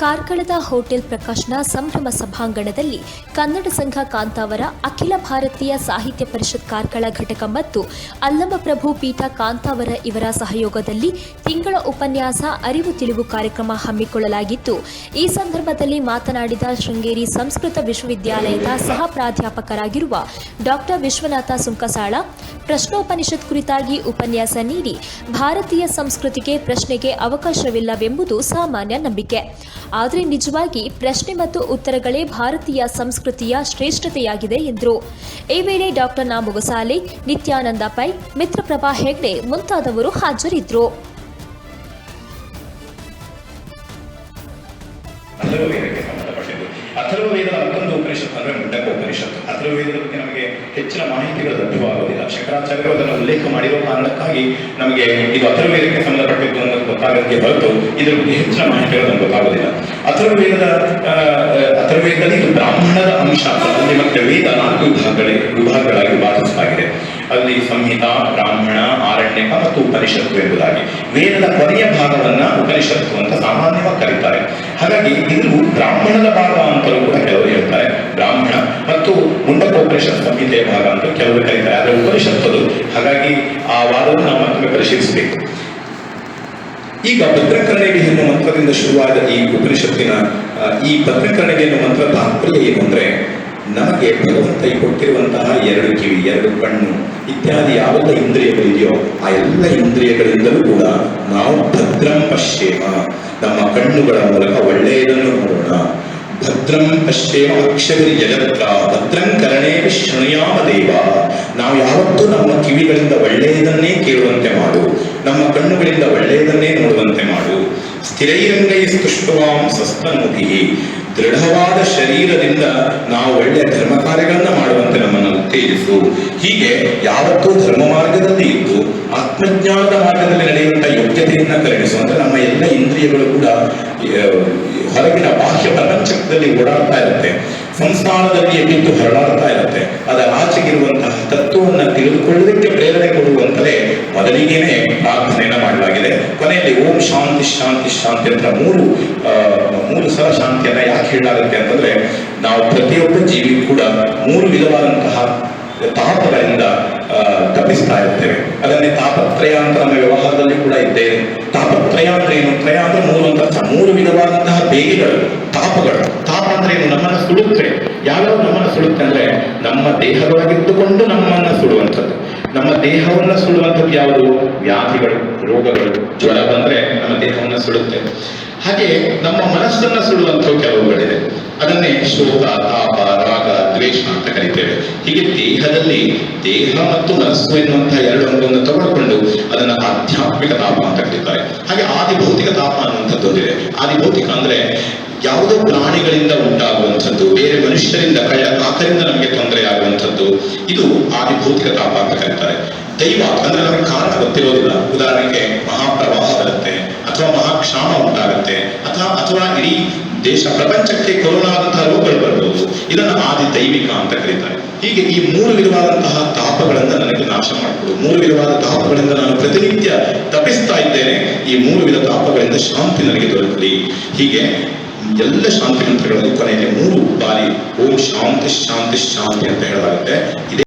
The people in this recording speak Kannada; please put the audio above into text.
ಕಾರ್ಕಳದ ಹೋಟೆಲ್ ಪ್ರಕಾಶ್ನ ಸಂಭ್ರಮ ಸಭಾಂಗಣದಲ್ಲಿ ಕನ್ನಡ ಸಂಘ ಕಾಂತಾವರ, ಅಖಿಲ ಭಾರತೀಯ ಸಾಹಿತ್ಯ ಪರಿಷತ್ ಕಾರ್ಕಳ ಘಟಕ ಮತ್ತು ಅಲ್ಲಮಪ್ರಭು ಪೀಠ ಕಾಂತಾವರ ಇವರ ಸಹಯೋಗದಲ್ಲಿ ತಿಂಗಳ ಉಪನ್ಯಾಸ, ಅರಿವು ತಿಳಿವು ಕಾರ್ಯಕ್ರಮ ಹಮ್ಮಿಕೊಳ್ಳಲಾಗಿತ್ತು. ಈ ಸಂದರ್ಭದಲ್ಲಿ ಮಾತನಾಡಿದ ಶೃಂಗೇರಿ ಸಂಸ್ಕೃತ ವಿಶ್ವವಿದ್ಯಾಲಯದ ಸಹ ಪ್ರಾಧ್ಯಾಪಕರಾಗಿರುವ ಡಾಕ್ಟರ್ ವಿಶ್ವನಾಥ ಸುಂಕಸಾಳ, ಪ್ರಶ್ನೋಪನಿಷತ್ ಕುರಿತಾಗಿ ಉಪನ್ಯಾಸ ನೀಡಿ, ಭಾರತೀಯ ಸಂಸ್ಕೃತಿಗೆ ಪ್ರಶ್ನೆಗೆ ಅವಕಾಶವಿಲ್ಲವೆಂಬುದು ಸಾಮಾನ್ಯ ನಂಬಿಕೆ. ಆದರೆ ನಿಜವಾಗಿ ಪ್ರಶ್ನೆ ಮತ್ತು ಉತ್ತರಗಳೇ ಭಾರತೀಯ ಸಂಸ್ಕೃತಿಯ ಶ್ರೇಷ್ಠತೆಯಾಗಿದೆ ಎಂದರು. ಈ ವೇಳೆ ಡಾಕ್ಟರ್ ನಾಮುಗಸಾಲೆ, ನಿತ್ಯಾನಂದ ಪೈ, ಮಿತ್ರಪ್ರಭಾ ಹೆಗ್ಡೆ ಮುಂತಾದವರು ಹಾಜರಿದ್ದರು. ಅಥರ್ವವೇದದ ಮತ್ತೊಂದು ಉಪನಿಷತ್ ಅಂದ್ರೆ ಮುಂಡಕ ಉಪನಿಷತ್ತು. ಅಥರ್ವವೇದದ ಬಗ್ಗೆ ನಮಗೆ ಹೆಚ್ಚಿನ ಮಾಹಿತಿಗಳು ಲಭ್ಯವಾಗುವುದಿಲ್ಲ. ಶಂಕರಾಚಾರ್ಯರು ಅದನ್ನು ಉಲ್ಲೇಖ ಮಾಡಿರೋ ಕಾರಣಕ್ಕಾಗಿ ನಮಗೆ ಇದು ಅಥರ್ವೇದಕ್ಕೆ ಸಂಬಂಧಪಟ್ಟಿದ್ದು ಅನ್ನೋದು ಗೊತ್ತಾಗದಕ್ಕೆ ಹೊರತು ಇದರ ಬಗ್ಗೆ ಹೆಚ್ಚಿನ ಮಾಹಿತಿಗಳು ನಮ್ಗೆ ಗೊತ್ತಾಗೋದಿಲ್ಲ ಅಥರ್ವವೇದದ ಅಥರ್ವೇದದಲ್ಲಿ ಇದು ಬ್ರಾಹ್ಮಣದ ಅಂಶ ಅಲ್ಲಿ ಮತ್ತೆ ವೇದ ನಾಲ್ಕು ವಿಭಾಗಗಳೇ, ವಿಭಾಗಗಳಾಗಿ ಭಾಗಿಸಲಾಗಿದೆ ಅಲ್ಲಿ ಸಂಹಿತ, ಬ್ರಾಹ್ಮಣ ಆರಣ್ಯಕ ಮತ್ತು ಉಪನಿಷತ್ತು ಎಂಬುದಾಗಿ. ವೇದದ ಕೊನೆಯ ಭಾಗವನ್ನ ಉಪನಿಷತ್ತು ಅಂತ ಸಾಮಾನ್ಯವಾಗಿ ಕರೀತಾರೆ. ಹಾಗಾಗಿ ಇದು ಬ್ರಾಹ್ಮಣದ ಭಾಗ ಅಂತಲೂ ಕೂಡ ಕೆಲವರು ಹೇಳ್ತಾರೆ. ಬ್ರಾಹ್ಮಣ ಮತ್ತು ಮುಂಡಕೋಪನಿಷತ್ ಸಂಹಿತೆಯ ಭಾಗ ಅಂತ ಕೆಲವರು ಕರೀತಾರೆ. ಆದರೆ ಉಪನಿಷತ್ತದು, ಹಾಗಾಗಿ ಆ ವಾದವನ್ನು ನಾವು ಮತ್ತೊಮ್ಮೆ ಪರಿಶೀಲಿಸಬೇಕು. ಈಗ ಭದ್ರಕರ್ಣಿಗೆ ಎನ್ನುವ ಮಂತ್ರದಿಂದ ಶುರುವಾದ ಈ ಉಪನಿಷತ್ತಿನ ಈ ಭದ್ರಕರ್ಣಿಗೆ ಎನ್ನುವ ಮಂತ್ರ ತಾತ್ಪರ್ಯ ಏನು ಅಂದ್ರೆ, ನಮಗೆ ಭಗವಂತ ಕೊಟ್ಟಿರುವಂತಹ ಎರಡು ಕಿವಿ, ಎರಡು ಕಣ್ಣು, ಇತ್ಯಾದಿ ಯಾವೆಲ್ಲ ಇಂದ್ರಿಯಗಳಿದೆಯೋ ಆ ಎಲ್ಲ ಇಂದ್ರಿಯಗಳಿಂದಲೂ ಕೂಡ ನಾವು ಭದ್ರಂ ಪಶ್ಚೇಮ ನಮ್ಮ ಕಣ್ಣುಗಳ ಮೂಲಕ ಒಳ್ಳೆಯದನ್ನು ನೋಡೋಣ. ಭದ್ರಂ ಪಶ್ಚೇಮ ಅಕ್ಷರಿ ಜಗತ್ರ ಭದ್ರಂ ಕರಣೇ ಶೃಣಯಾಮ ದೇವ. ನಾವು ಯಾವತ್ತೂ ನಮ್ಮ ಕಿವಿಗಳಿಂದ ಒಳ್ಳೆಯದನ್ನೇ ಕೇಳುವಂತೆ ಮಾಡು. ನಮ್ಮ ಕಣ್ಣುಗಳಿಂದ ಒಳ್ಳೆಯದನ್ನೇ ನೋಡುವಂತೆ ಮಾಡು. ಸ್ಥಿರೈರಂಗೈ ಸ್ತುಷ್ಟವಾಂ ಸಸ್ತನ್ಮುಖಿ ದೃಢವಾದ ಶರೀರದಿಂದ ನಾವು ಒಳ್ಳೆಯ ಧರ್ಮ ಕಾರ್ಯಗಳನ್ನ ಮಾಡುವಂತೆ ನಮ್ಮನ್ನು ಉತ್ತೇಜಿಸು. ಹೀಗೆ ಯಾವತ್ತೂ ಧರ್ಮ ಮಾರ್ಗದಲ್ಲಿ ಇದ್ದು, ಆತ್ಮಜ್ಞಾನದ ಮಾರ್ಗದಲ್ಲಿ ನಡೆಯುವಂತಹ ಯೋಗ್ಯತೆಯನ್ನು ಕರುಣಿಸು. ಅಂದ್ರೆ ನಮ್ಮ ಎಲ್ಲ ಇಂದ್ರಿಯಗಳು ಕೂಡ ಹೊರಗಿನ ಬಾಹ್ಯ ಪ್ರಪಂಚದಲ್ಲಿ ಓಡಾಡ್ತಾ ಇರುತ್ತೆ. ಸಂಸ್ಥಾನದಲ್ಲಿ ಬಿದ್ದು ಹರಡಾಡ್ತಾ ಇರುತ್ತೆ. ಅದರ ಆಚೆಗಿರುವಂತಹ ತತ್ವವನ್ನು ತಿಳಿದುಕೊಳ್ಳುವುದಕ್ಕೆ ಪ್ರೇರಣೆ ಕೊಡುವಂತಲೇ ಮೊದಲಿಗೇನೆ ಪ್ರಾರ್ಥನೆಯನ್ನ ಮಾಡಲಾಗಿದೆ. ಕೊನೆಯಲ್ಲಿ ಓಂ ಶಾಂತಿ ಶಾಂತಿ ಶಾಂತಿ ಅಂತ ಮೂರು ಮೂರು ಸಲ ಶಾಂತಿಯನ್ನ ಯಾಕೆ ಹೇಳಲಾಗುತ್ತೆ ಅಂತಂದ್ರೆ ನಾವು ಪ್ರತಿಯೊಬ್ಬ ಜೀವಿ ಕೂಡ ಮೂರು ವಿಧವಾದಂತಹ ತಾಪಗಳಿಂದ ತಪ್ಪಿಸ್ತಾ ಇರ್ತೇವೆ. ಅದನ್ನೇ ತಾಪತ್ರಯ ಅಂತ ನಮ್ಮ ವ್ಯವಹಾರದಲ್ಲಿ ಕೂಡ ಇದ್ದೇವೆ ತಾಪತ್ರಯ ಅಂದ್ರೆ ಏನು? ತ್ರಯ ಅಂದ್ರೆ ಮೂರು ಅಂತ. ಮೂರು ವಿಧವಾದಂತಹ ಬೇಗೆಗಳು, ತಾಪಗಳು. ಅಂದ್ರೆ ಏನು ನಮ್ಮನ್ನ ಸುಡುತ್ತೆ. ಯಾವ್ಯಾವ ನಮ್ಮನ್ನು ಸುಡುತ್ತೆ ಅಂದ್ರೆ ನಮ್ಮ ದೇಹದೊಳಗಿದ್ದುಕೊಂಡು ನಮ್ಮನ್ನ ಸುಡುವಂಥದ್ದು. ನಮ್ಮ ದೇಹವನ್ನ ಸುಡುವಂಥದ್ದು ಯಾವುದು? ವ್ಯಾಧಿಗಳು, ರೋಗಗಳು, ಜ್ವರ ಬಂದ್ರೆ ನಮ್ಮ ದೇಹವನ್ನ ಸುಡುತ್ತೆ. ಹಾಗೆ ನಮ್ಮ ಮನಸ್ಸನ್ನ ಸುಡುವಂಥವು ಕೆಲವುಗಳಿದೆ. ಅದನ್ನೇ ಶೋಕ ಹೀಗೆ ದೇಹದಲ್ಲಿ ದೇಹ ಮತ್ತು ಮನಸ್ಸು ಎನ್ನುವಂತಹ ಎರಡು ಅಂಗವನ್ನು ತಗೊಳ್ಕೊಂಡು ಅದನ್ನ ಆಧ್ಯಾತ್ಮಿಕ ತಾಪ ಅಂತ ಕರೀತಾರೆ ಹಾಗೆ ಆದಿಭೌತಿಕ ತಾಪ ಅನ್ನುವಂಥದ್ದು ಒಂದಿದೆ. ಆದಿಭೌತಿಕ ಅಂದ್ರೆ ಯಾವುದೋ ಪ್ರಾಣಿಗಳಿಂದ ಉಂಟಾಗುವಂಥದ್ದು, ಬೇರೆ ಮನುಷ್ಯರಿಂದ ಕಳ್ಳ ಕಾಕರಿಂದ ನಮಗೆ ತೊಂದರೆ ಆಗುವಂಥದ್ದು, ಇದು ಆದಿಭೌತಿಕ ತಾಪ ಅಂತ ಕರೀತಾರೆ. ದೈವ ಅಂದ್ರೆ ನಮಗೆ ಕಾರಣ ಗೊತ್ತಿರೋದಿಲ್ಲ. ಉದಾಹರಣೆಗೆ ಮಹಾಪ್ರವಾಹ ಬರುತ್ತೆ, ಅಥವಾ ಮಹಾಕ್ಷಾಮ ಉಂಟಾಗುತ್ತೆ, ಅಥವಾ ಅಥವಾ ಇಡೀ ದೇಶ ಪ್ರಪಂಚಕ್ಕೆ ಕೊರೋನಾದಂತಹ ರೋಗಗಳು ಬರ್ಬೋದು ಇದನ್ನು ಆದಿ ದೈವಿಕ ಅಂತ ಕರೀತಾರೆ. ಹೀಗೆ ಈ ಮೂರು ವಿಧವಾದಂತಹ ತಾಪಗಳನ್ನ ನನಗೆ ನಾಶ ಮಾಡಿಕೊಡು. ಮೂರು ವಿಧವಾದ ತಾಪಗಳಿಂದ ನಾನು ಪ್ರತಿನಿತ್ಯ ತಪ್ಪಿಸ್ತಾ ಇದ್ದೇನೆ. ಈ ಮೂರು ವಿಧ ತಾಪಗಳಿಂದ ಶಾಂತಿ ನನಗೆ ದೊರಕಲಿ. ಹೀಗೆ ಎಲ್ಲ ಶಾಂತಿ ಮಂತ್ರಗಳಲ್ಲಿ ಕೊನೆಯಲ್ಲಿ ಮೂರು ಬಾರಿ ಓಂ ಶಾಂತಿ ಶಾಂತಿ ಶಾಂತಿ ಅಂತ ಹೇಳಲಾಗುತ್ತೆ.